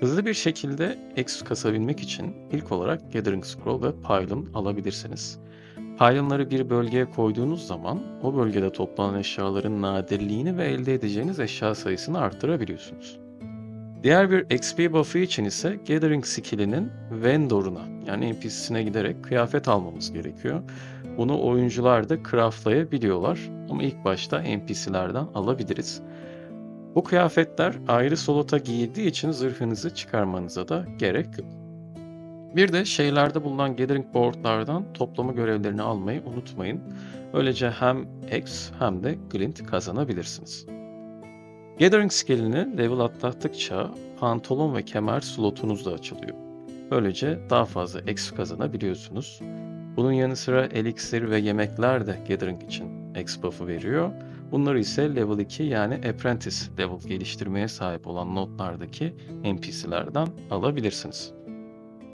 Hızlı bir şekilde X kasabilmek için ilk olarak Gathering Scroll ve Pylon alabilirsiniz. Pylon'ları bir bölgeye koyduğunuz zaman o bölgede toplanan eşyaların nadirliğini ve elde edeceğiniz eşya sayısını arttırabiliyorsunuz. Diğer bir XP buff'ı için ise Gathering skill'inin vendor'una yani NPC'sine giderek kıyafet almamız gerekiyor. Bunu oyuncular da craftlayabiliyorlar ama ilk başta NPC'lerden alabiliriz. Bu kıyafetler ayrı slota giyildiği için zırhınızı çıkarmanıza da gerek yok. Bir de şeylerde bulunan Gathering Board'lardan toplama görevlerini almayı unutmayın. Böylece hem X hem de Glint kazanabilirsiniz. Gathering skillini level atlattıkça pantolon ve kemer slotunuz da açılıyor. Böylece daha fazla X kazanabiliyorsunuz. Bunun yanı sıra elixir ve yemekler de Gathering için X buff'ı veriyor. Bunları ise level 2 yani Apprentice level geliştirmeye sahip olan notlardaki NPC'lerden alabilirsiniz.